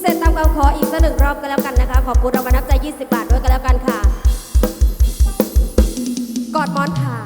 เศษตามคำขออีกสักหนึ่งรอบกันแล้วกันนะคะ ขอบคุณเรามานับใจ 20 บาทด้วยกันแล้วกันค่ะ กอดมอนค่ะ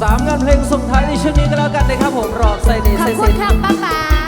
สามงานเพลงส่งท้ายในช่วงนี้ก็แล้วกันนะครับผมรอบใส่เดชขอบเซคุณค่ะป๊าป๋า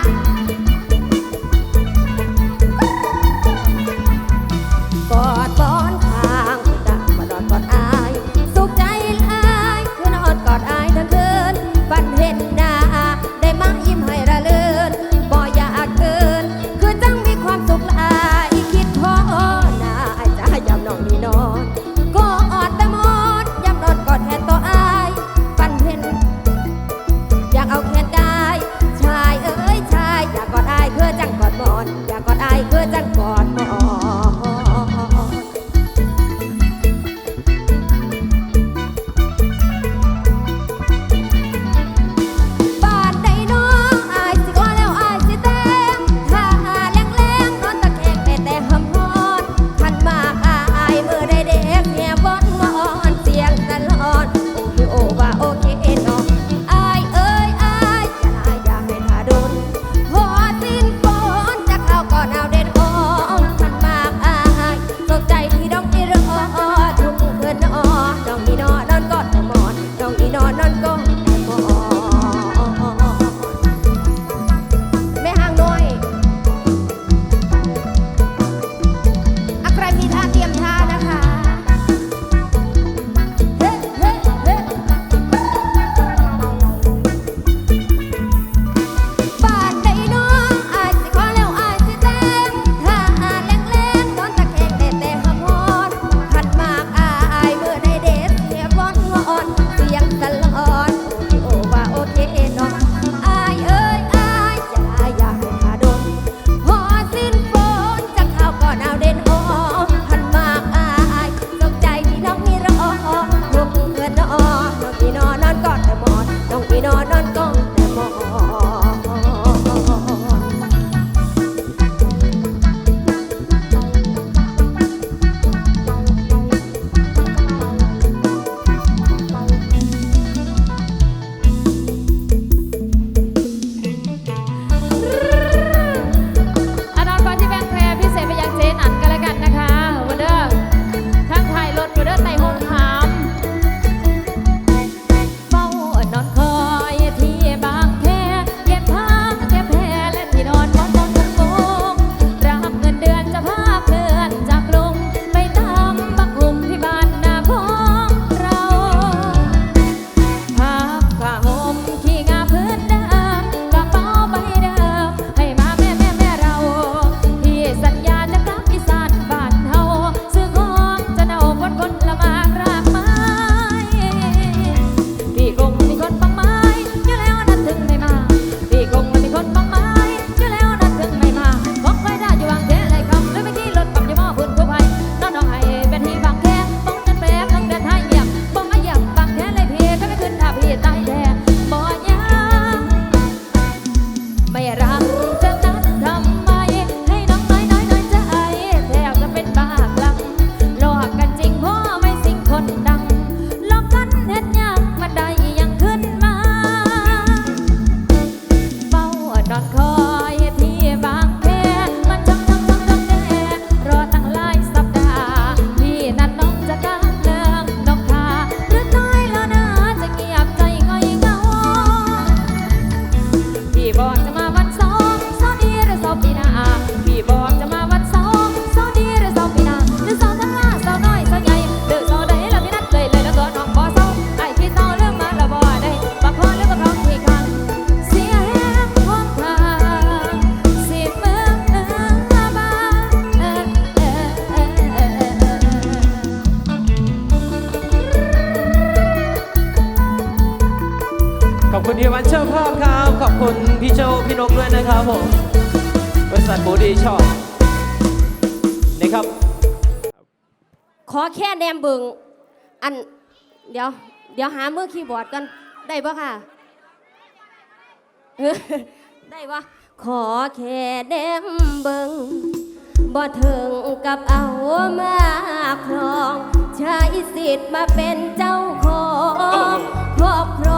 พี่โจพี่นกด้วยนะครับผมบริษัทบูดีชอบนะครับ ขอแค่แนมเบิงอัน เดี๋ยว เดี๋ยวหามือคีย์บอร์ดกันได้ปะค่ะ ได้ปะขอแค่แนมเบิงบ่ถึงกับเอามาครองใช้สิทธิ์มาเป็นเจ้าของครอบครอง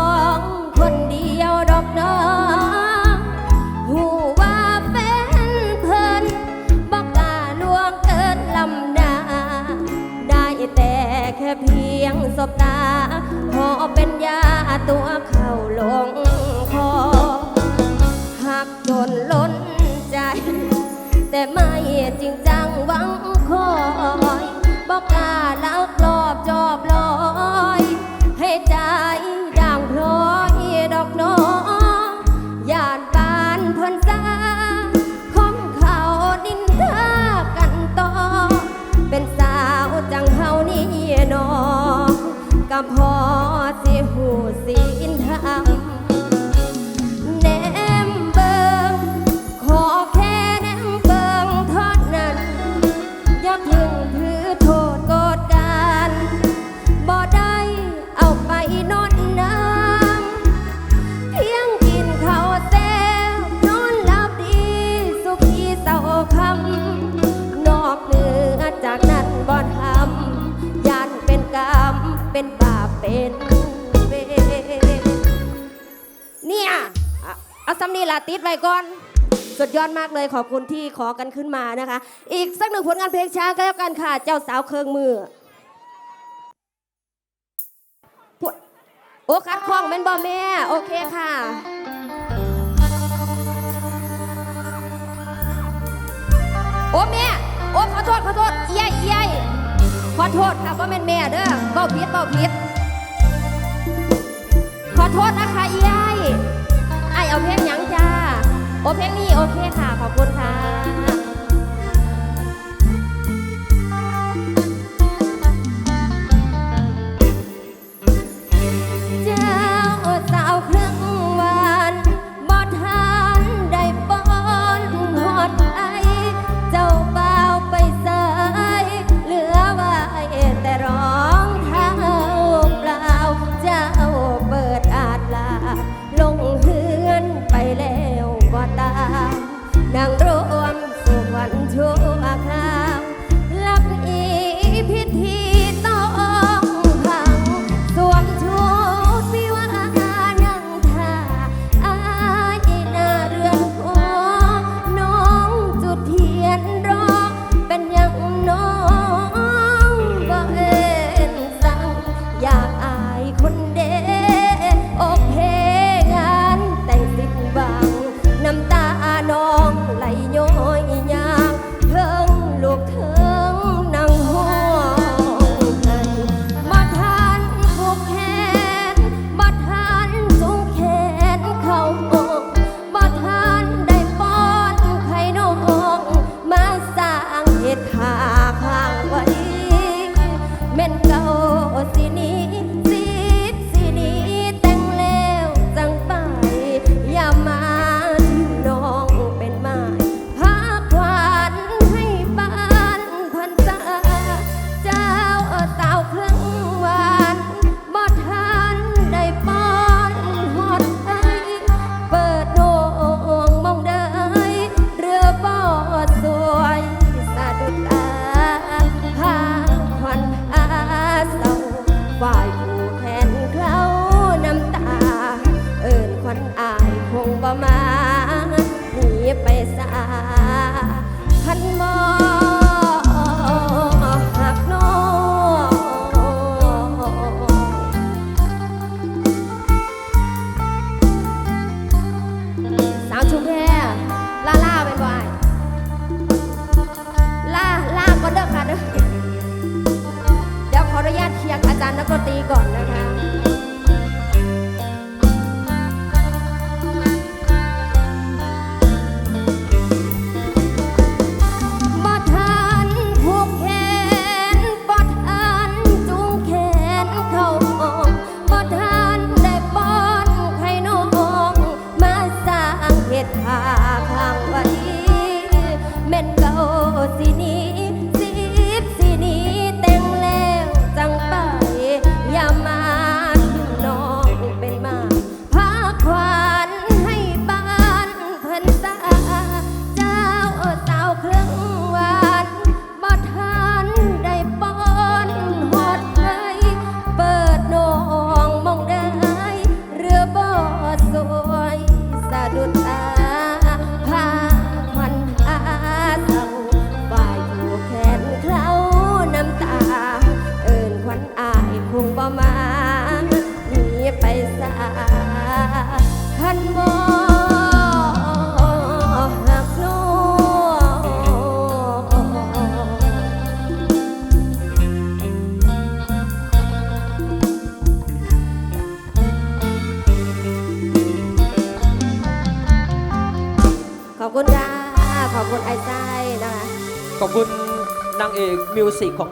าติดไว้ก่อน สุดยอดมากเลยขอบคุณที่ขอกันขึ้นมานะคะ อีกสักหนึ่งผลงานเพลงช้าก็แล้วกันค่ะ เจ้าสาวเครื่องมือโอ้คัดคล้องเป็นบอแม่ โอเคค่ะโอ้แม่โอ้ขอโทษขอโทษเอี้ยเอี้ยขอโทษค่ะว่าแม่แม่เด้อเบาผิดเบาผิดขอโทษนะคะเอี้ยไอเอาเพลงยังจ โอเพนนี่โอเคค่ะ ขอบคุณ Nang ro Dudu คุณนางเอกมิวสิกของ